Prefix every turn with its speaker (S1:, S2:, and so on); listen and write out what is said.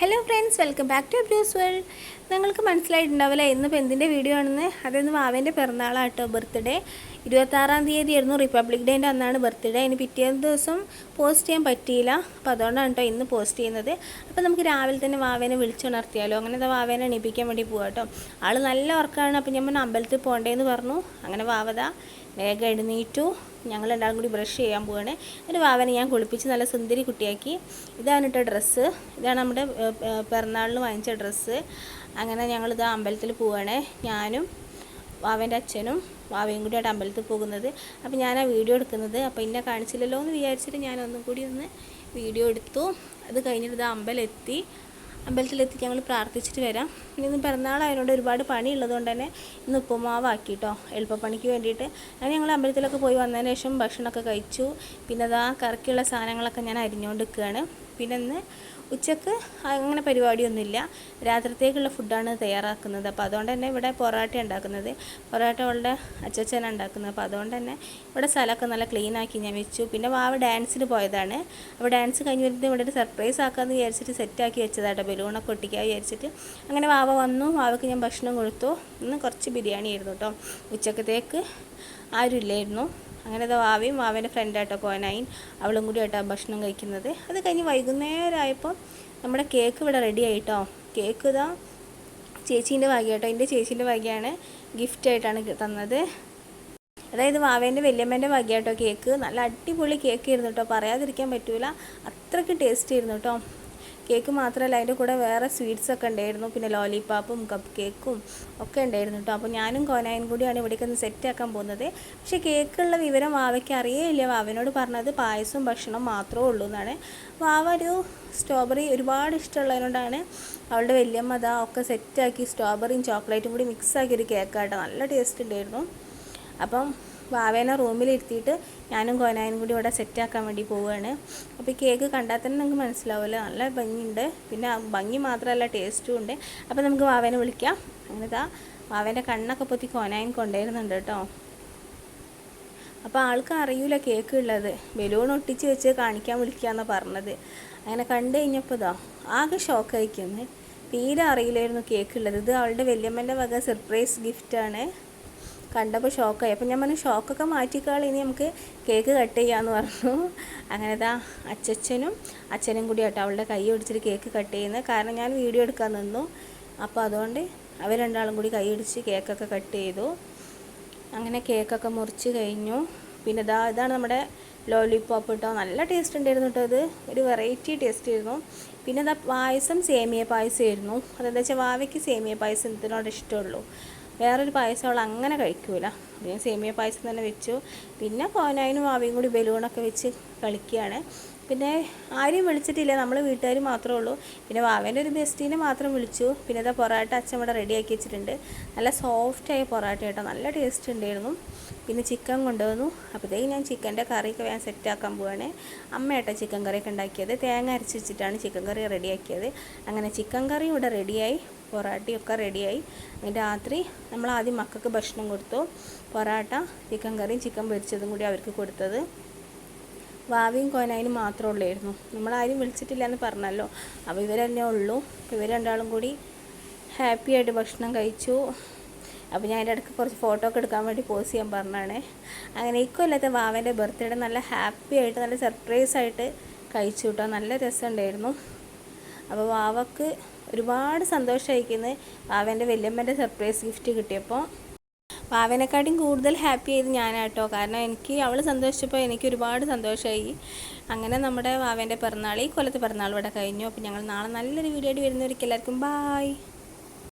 S1: Hello friends welcome back to blues world നിങ്ങൾക്ക് മനസ്സിലായിട്ടുണ്ടാവില്ല ഇന്നിപ്പോൾ എന്തിന്റെ വീഡിയോ ആണെന്ന്. അതായത് വാവേന്റെ പിറന്നാളാട്ടോ ബർത്ത്ഡേ ഇരുപത്താറാം തീയതി ആയിരുന്നു റിപ്പബ്ലിക് ഡേന്റെ അന്നാണ് ബർത്ത്ഡേ ഇനി പിറ്റേ ദിവസം പോസ്റ്റ് ചെയ്യാൻ പറ്റിയില്ല. അപ്പോൾ അതുകൊണ്ടാണ് കേട്ടോ ഇന്ന് പോസ്റ്റ് ചെയ്യുന്നത്. അപ്പോൾ നമുക്ക് രാവിലെ തന്നെ വാവേനെ വിളിച്ചുണർത്തിയാലോ. അങ്ങനെ വാവേനെ എണീപ്പിക്കാൻ വേണ്ടി പോകാം കേട്ടോ ആൾ നല്ല ഉറക്കമാണ് അപ്പോൾ ഞാൻ അമ്പലത്തിൽ പോകണ്ടേന്ന് പറഞ്ഞു. അങ്ങനെ വാവത. വേഗം എഴുന്നേറ്റു. രണ്ടാളും കൂടി ബ്രഷ് ചെയ്യാൻ പോവാണ്. ഒരു വാവനെ ഞാൻ കുളിപ്പിച്ച് നല്ല സുന്ദരി കുട്ടിയാക്കി. ഇതാണ് ഇട്ട ഡ്രസ്സ് ഇതാണ് നമ്മുടെ പിറന്നാളിന് വാങ്ങിച്ച ഡ്രസ്സ് അങ്ങനെ ഞങ്ങളിത് അമ്പലത്തിൽ പോവുകയാണ് ഞാനും വാവേന്റെ അച്ഛനും വാവയും കൂടിയായിട്ട് അമ്പലത്തിൽ പോകുന്നത്. അപ്പോൾ ഞാൻ ആ വീഡിയോ എടുക്കുന്നത്. അപ്പോൾ എന്നെ കാണിച്ചില്ലല്ലോ എന്ന് വിചാരിച്ചിട്ട് ഞാൻ ഒന്നും കൂടി ഒന്ന് വീഡിയോ എടുത്തു. അത് കഴിഞ്ഞിട്ട് ഇത് അമ്പലം എത്തി അമ്പലത്തിലെത്തി ഞങ്ങൾ പ്രാർത്ഥിച്ചിട്ട് വരാം. ഇന്ന് പിറന്നാളായതുകൊണ്ട് ഒരുപാട് പണി ഉള്ളതുകൊണ്ട് തന്നെ ഇന്ന് ഉപ്പുമാവാക്കി കേട്ടോ എളുപ്പപ്പണിക്ക് വേണ്ടിയിട്ട്. അങ്ങനെ ഞങ്ങൾ അമ്പലത്തിലൊക്കെ പോയി വന്നതിന് ശേഷം ഭക്ഷണമൊക്കെ കഴിച്ചു. പിന്നെ അതാ കറക്കിയുള്ള സാധനങ്ങളൊക്കെ ഞാൻ അരിഞ്ഞുകൊണ്ട് നിൽക്കുകയാണ്. പിന്നെ ഇന്ന് ഉച്ചയ്ക്ക് അങ്ങനെ പരിപാടിയൊന്നുമില്ല. രാത്രിത്തേക്കുള്ള ഫുഡാണ് തയ്യാറാക്കുന്നത്. അപ്പോൾ അതുകൊണ്ട് തന്നെ ഇവിടെ പൊറാട്ട ഉണ്ടാക്കുന്നത്. പൊറാട്ട അവളുടെ അച്ചച്ചനാണ് ഉണ്ടാക്കുന്നത്. അപ്പോൾ അതുകൊണ്ട് തന്നെ ഇവിടെ സ്ഥലമൊക്കെ നല്ല ക്ലീൻ ആക്കി ഞാൻ വെച്ചു. പിന്നെ വാവ് ഡാൻസിന് പോയതാണ്. അപ്പോൾ ഡാൻസ് കഴിഞ്ഞ് വരുന്നത് ഇവിടെ ഒരു സർപ്രൈസ് ആക്കാമെന്ന് വിചാരിച്ചിട്ട് സെറ്റാക്കി വെച്ചതാട്ടോ. ബലൂണൊക്കെ ഒട്ടിക്കാൻ വിചാരിച്ചിട്ട്. അങ്ങനെ വാവ വന്നു. വാവയ്ക്ക് ഞാൻ ഭക്ഷണം കൊടുത്തു. ഇന്ന് കുറച്ച് ബിരിയാണി ആയിരുന്നു കേട്ടോ. ഉച്ചക്കത്തേക്ക് ആരുമില്ലായിരുന്നു. അങ്ങനെ അത് വാവയും വാവേന്റെ ഫ്രണ്ടായിട്ടോ കോനായി. അവളും കൂടി ആയിട്ടോ ഭക്ഷണം കഴിക്കുന്നത്. അത് കഴിഞ്ഞ് വൈകുന്നേരമായപ്പോൾ നമ്മുടെ കേക്ക് ഇവിടെ റെഡി ആയിട്ടോ. കേക്ക് ഇതാ ചേച്ചീന്റെ വകയാട്ടോ. എന്റെ ചേച്ചീന്റെ വകയാണ് ഗിഫ്റ്റായിട്ടാണ് തന്നത്. അതായത് വാവേന്റെ വല്യമ്മേന്റെ വകയാട്ടോ കേക്ക് നല്ല അടിപൊളി കേക്ക് ആയിരുന്നു കേട്ടോ പറയാതിരിക്കാൻ പറ്റൂല. അത്രയ്ക്ക് ടേസ്റ്റ് ആയിരുന്നു കേട്ടോ കേക്ക് മാത്രമല്ല അതിന്റെ കൂടെ വേറെ സ്വീറ്റ്സ് ഒക്കെ ഉണ്ടായിരുന്നു. പിന്നെ ലോലിപ്പാപ്പും കപ്പ് കേക്കും ഒക്കെ ഉണ്ടായിരുന്നു കേട്ടോ അപ്പോൾ ഞാനും കോനായും കൂടിയാണ് ഇവിടേക്ക് ഒന്ന് സെറ്റാക്കാൻ പോകുന്നത്. പക്ഷേ കേക്കുള്ള വിവരം വാവയ്ക്ക് അറിയേയില്ല. വാവനോട് പറഞ്ഞത് പായസവും ഭക്ഷണവും മാത്രമേ ഉള്ളൂ എന്നാണ്. വാവ ഒരു സ്ട്രോബെറി ഒരുപാട് ഇഷ്ടമുള്ളതിനോടാണ് അവളുടെ വല്യമ്മ അതാ ഒക്കെ സെറ്റാക്കി സ്ട്രോബെറിയും ചോക്ലേറ്റും കൂടി മിക്സ് ആക്കിയൊരു കേക്കാട്ടോ നല്ല ടേസ്റ്റ് ഉണ്ടായിരുന്നു. അപ്പം വാവേനെ റൂമിലിരുത്തിയിട്ട് ഞാനും കോനായും കൂടി ഇവിടെ സെറ്റാക്കാൻ വേണ്ടി പോവുകയാണ്. അപ്പോൾ ഈ കേക്ക് കണ്ടാൽ തന്നെ നമുക്ക് മനസ്സിലാവുമല്ലോ. നല്ല ഭംഗിയുണ്ട്. പിന്നെ ഭംഗി മാത്രമല്ല ടേസ്റ്റും ഉണ്ട്. അപ്പോൾ നമുക്ക് വാവേനെ വിളിക്കാം. അങ്ങനെ ഇതാ വാവേന്റെ കണ്ണൊക്കെ പൊത്തി കോനായൻ കൊണ്ടുവരുന്നുണ്ട് കേട്ടോ. അപ്പോൾ ആൾക്ക് അറിയില്ല കേക്ക് ഉള്ളത്. ബലൂൺ ഒട്ടിച്ച് വെച്ച് കാണിക്കാൻ വിളിക്കാമെന്നാണ് പറഞ്ഞത്. അങ്ങനെ കണ്ടു കഴിഞ്ഞപ്പോൾ ഇതാ ആകെ ഷോക്ക് അയക്കുന്നത് തീരെ അറിയില്ലായിരുന്നു കേക്ക് ഉള്ളത്. ഇത് അവളുടെ വല്യമ്മന്റെ വക സർപ്രൈസ് ഗിഫ്റ്റാണ് കണ്ടപ്പോൾ ഷോക്കായി. അപ്പോൾ ഞാൻ പറഞ്ഞു ഷോക്കൊക്കെ മാറ്റിക്കാൾ ഇനി നമുക്ക് കേക്ക് കട്ട് ചെയ്യാമെന്ന് പറഞ്ഞു. അങ്ങനെ ഇതാ അച്ചച്ചനും അച്ഛനും കൂടി ആട്ടോ അവളുടെ കൈ ഒടിച്ചിട്ട് കേക്ക് കട്ട് ചെയ്യുന്നത്. കാരണം ഞാൻ വീഡിയോ എടുക്കാൻ നിന്നു. അപ്പോൾ അതുകൊണ്ട് അവർ രണ്ടാളും കൂടി കൈ ഒടിച്ച് കേക്കൊക്കെ കട്ട് ചെയ്തു. അങ്ങനെ കേക്കൊക്കെ മുറിച്ച് കഴിഞ്ഞു. പിന്നെ ഇതാ ഇതാണ് നമ്മുടെ ലോലിപ്പോപ്പ് കേട്ടോ നല്ല ടേസ്റ്റ് ഉണ്ടായിരുന്നു കേട്ടോ ഇത്. ഒരു വെറൈറ്റി ടേസ്റ്റ് ആയിരുന്നു. പിന്നെ ഇതാ പായസം സേമിയ പായസമായിരുന്നു അതെന്താ വെച്ചാൽ വാവയ്ക്ക് സേമിയ പായസം ഇതിനോട് ഇഷ്ടമുള്ളൂ. വേറൊരു പായസം അവൾ അങ്ങനെ കഴിക്കൂല. ഞാൻ സേമിയ പായസം തന്നെ വെച്ചു. പിന്നെ കോനായനും ആവിയും കൂടി ബലൂണൊക്കെ വെച്ച് കളിക്കുകയാണ്. പിന്നെ ആരെയും വിളിച്ചിട്ടില്ല. നമ്മൾ വീട്ടുകാർ മാത്രമേ ഉള്ളൂ. പിന്നെ വാവേന്റെ ഒരു ബെസ്റ്റീനെ മാത്രം വിളിച്ചു. പിന്നെ അതാ പൊറാട്ട അച്ഛൻ ഇവിടെ റെഡിയാക്കി വെച്ചിട്ടുണ്ട്. നല്ല സോഫ്റ്റായ പൊറാട്ട കേട്ടോ. നല്ല ടേസ്റ്റ് ഉണ്ടായിരുന്നു. പിന്നെ ചിക്കൻ കൊണ്ടുവന്നു. അപ്പോഴത്തേക്ക് ഞാൻ ചിക്കന്റെ കറിയൊക്കെ വേഗം സെറ്റാക്കാൻ പോവാണ്. അമ്മയാട്ടോ ചിക്കൻ കറിയൊക്കെ ഉണ്ടാക്കിയത്. തേങ്ങ അരച്ച് വെച്ചിട്ടാണ് ചിക്കൻ കറി റെഡിയാക്കിയത് അങ്ങനെ ചിക്കൻ കറി ഇവിടെ റെഡിയായി പൊറാട്ടയൊക്കെ റെഡിയായി രാത്രി നമ്മൾ ആദ്യം മക്കൾക്ക് ഭക്ഷണം കൊടുത്തു. പൊറാട്ട ചിക്കൻ കറിയും ചിക്കൻ പൊരിച്ചതും കൂടി അവർക്ക് കൊടുത്തത്. വാവിയും കോനായിനും മാത്രമേ ഉള്ളായിരുന്നു. നമ്മളാരും വിളിച്ചിട്ടില്ല എന്ന് പറഞ്ഞല്ലോ. അപ്പോൾ ഇവരെന്നെ ഉള്ളൂ. ഇവർ രണ്ടാളും കൂടി ഹാപ്പി ആയിട്ട് ഭക്ഷണം കഴിച്ചു. അപ്പോൾ ഞാൻ അതിന്റെ ഇടയ്ക്ക് കുറച്ച് ഫോട്ടോ ഒക്കെ എടുക്കാൻ വേണ്ടി പോസ് ചെയ്യാൻ പറഞ്ഞാണ് അങ്ങനെ ഇക്കൊല്ലത്തെ വാവന്റെ ബർത്ത്ഡേ നല്ല ഹാപ്പി ആയിട്ട് നല്ല സർപ്രൈസ് ആയിട്ട് കഴിച്ചു കേട്ടോ. നല്ല രസമുണ്ടായിരുന്നു. അപ്പോൾ വാവക്ക് ഒരുപാട് സന്തോഷമായിരിക്കുന്നത് വാവേന്റെ വല്യമ്മേന്റെ സർപ്രൈസ് ഗിഫ്റ്റ് കിട്ടിയപ്പോൾ. വാവേനെക്കാട്ടിയും കൂടുതൽ ഹാപ്പി ആയത് ഞാനാട്ടോ. കാരണം എനിക്ക് അവൾ സന്തോഷിച്ചപ്പോൾ എനിക്ക് ഒരുപാട് സന്തോഷമായി അങ്ങനെ നമ്മുടെ വാവേന്റെ പിറന്നാൾ ഈ കൊല്ലത്തെ പിറന്നാൾ ഇവിടെ കഴിഞ്ഞു. അപ്പോൾ ഞങ്ങൾ നാളെ നല്ലൊരു വീഡിയോ ആയിട്ട് വരുന്നവർക്ക് എല്ലാവർക്കും ബായ്